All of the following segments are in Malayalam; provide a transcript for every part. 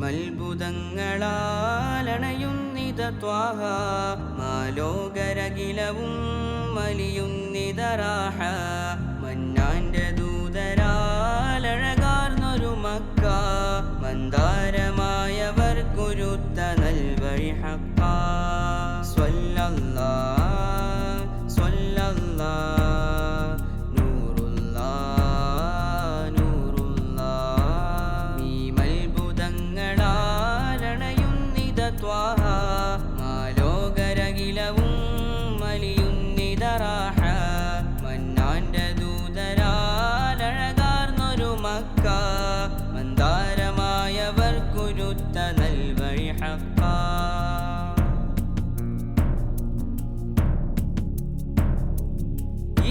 മൽബുധങ്ങളാലണയുന്നിത ത്വാഹ മാലോകരകിലവും മലിയുന്നിതരാഹ മഞ്ഞാന്റെ ദൂതരാലഴകാർന്നൊരു മക്ക മന്ദാരമായവർ കുരുത്ത നൽവഴി ഹക്ക. സ്വല്ലല്ലാ നൽവഴി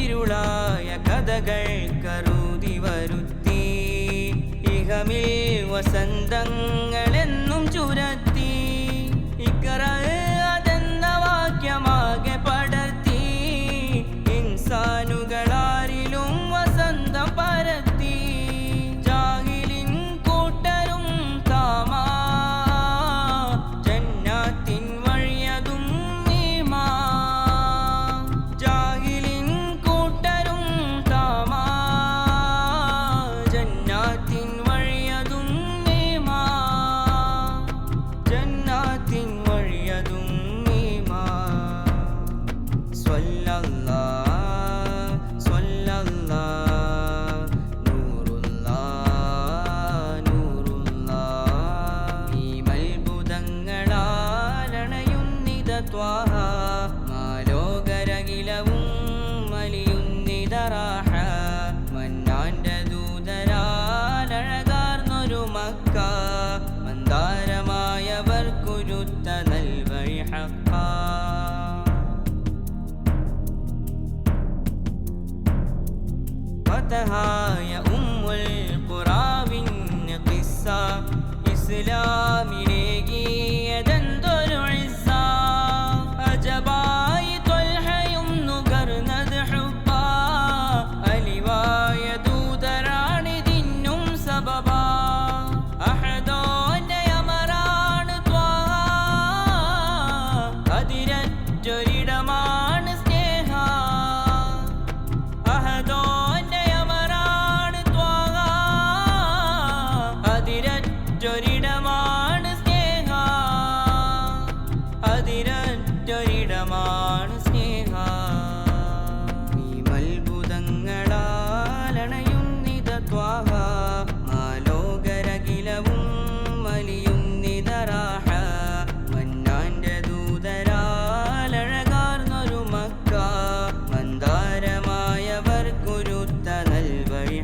ഇരുളായ കഥകൾ കരുതി വരുത്തി. ഇഹമിൽ വസന്തങ്ങളെന്നും ചുരത്തി മൽബുധങ്ങളാലണയുന്നിത ത്വാഹ മാലോകരകിലവും മലിയുന്നിതറാഹ. മന്നാന്റെ ദൂതരാലഴകാർന്നൊരു മക്ക. മന്ദാരമായവർ കുരുത്ത നൽവഴി ഹക്ക. ഫതഹായ ഉമ്മുൽ ഖുറാവിൻ ഖിസ്സ. ഇസ്ലാമിലേകിയതെന്തൊരു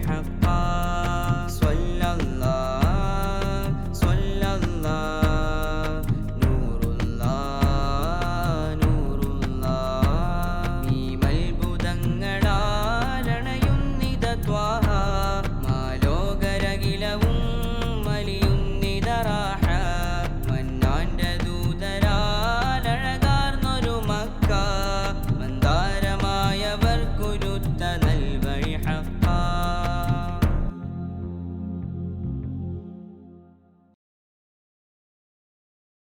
حقا صلى الله صلى الله نور الله نور الله നീ മൽബുദങ്ങളാലണയുന്നിത ത്വാഹ